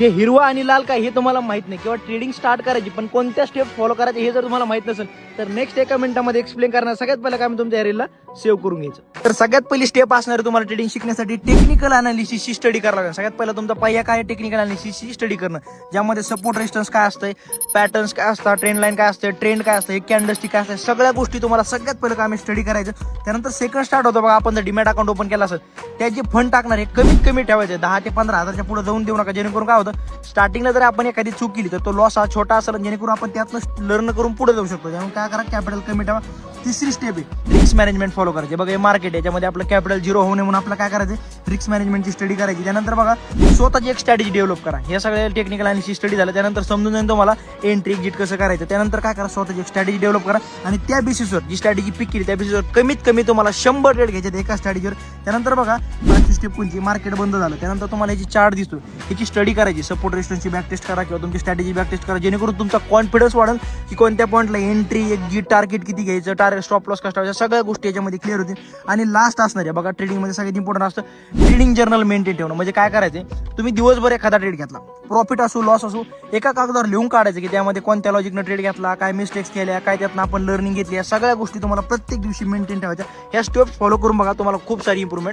हे हिरवा आणि लाल काय हे तुम्हाला माहीत नाही. किंवा ट्रेडिंग स्टार्ट करायची पण कोणत्या स्टेप फॉलो करायचे हे जर तुम्हाला माहीत नसेल तर नेक्स्ट एका मिनिटामध्ये एक्सप्लेन करणार सगळ्यात पहिलं काय तुमच्या रीलला सेव्ह करून घ्यायचं. तर सगळ्यात पहिली स्टेप असणार तुम्हाला ट्रेडिंग शिकण्यासाठी टेक्निकल अनालिसिसची स्टडी करावं लागेल सगळ्यात पहिला तुमचा पहिला काय टेक्निकल अनालिसिसची स्टडी करणं. ज्यामध्ये सपोर्ट रेस्टन्स काय असतंय पॅटर्न्स काय असतात ट्रेंड लाईन काय असते ट्रेंड काय असतं हे काय असतं सगळ्या गोष्टी तुम्हाला सगळ्यात पहिलं काम स्टडी करायचं. त्यानंतर सेकंड स्टार्ट होतं बघा आपण जर डिमॅट अकाउंट ओपन केला असेल त्याचे फंड टाकणार हे कमीत कमी ठेवायचे दहा ते पंधरा हजारच्या पुढे जाऊन देऊ नका जेणेकरून काय होतं. स्टार्टिंगला जर आपण एखादी चूक केली तर तो लॉस हा छोटा असेल जेणेकरून आपण त्यातनं लर्न करून पुढे जाऊ शकतो. त्यामुळे काय करा कॅपिटल कमी ठेवा. तिसरी स्टेप आहे. रिक्स मॅनेजमेंट फॉलो करायचे. बघा हे मार्केट आहे. याच्यामध्ये आपलं कॅपिटल झिरो होऊ नये म्हणून आपलं काय करायचं रिक्स मॅनेजमेंटची स्टडी करायची. त्यानंतर बघा स्वतःची एक स्ट्रॅटेजी डेव्हलप करा. हे सगळ्या टेक्निकल आणि स्टडी झालं. त्यानंतर समजून जाईल तुम्हाला एंट्री एक्झिट कसं करायचं. त्यानंतर काय करा स्वतःची एक स्ट्रॅटेजी डेव्हलप करा. आणि त्या बेसिसवर जी स्ट्रॅटेजी पिक केली त्या बेसिसवर कमीत कमी तुम्हाला शंभर रेट घ्यायचे एका स्ट्रॅटेजीवर त्यानंतर बघा पाचवी स्टेप कोणती? मार्केट बंद झालं. त्यानंतर तुम्हाला याची चार्ट दिसतो याची स्टडी करायची. सपोर्ट रेस्टॉरंटची बॅक टेस्ट करा किंवा तुमची स्ट्रॅटेजी बॅक टेस्ट करा. जेणेकरून तुमचा कॉन्फिडन्स वाढेल की कोणत्या पॉईंटला एंट्री एक्झिट टार्गेट किती घ्यायचं टार्गेट स्टॉप लॉस कष्ट सगळ्या गोष्टी याच्यामध्ये क्लिअर होतील. आणि लास्ट असणार आहे. बघा ट्रेडिंगमध्ये सगळ्यात इम्पॉर्टंट असतं ट्रेडिंग जर्नल मेंटेन ठेवणं. म्हणजे काय करायचं तुम्ही दिवसभर एखादा ट्रेड घेतला. प्रॉफिट असो लॉस असो एका कागदावर लिहून काढायचं की त्यामध्ये कोणत्या लॉजिकनं ट्रेड घेतला काय मिस्टेक्स केल्या काय त्यातनं आपण लर्निंग घेतली या सगळ्या गोष्टी तुम्हाला प्रत्येक दिवशी मेंटेन ठेवायच्या. ह्या स्टेप्स फॉलो करून बघा तुम्हाला खूप सारी इम्प्रूव्हमेंट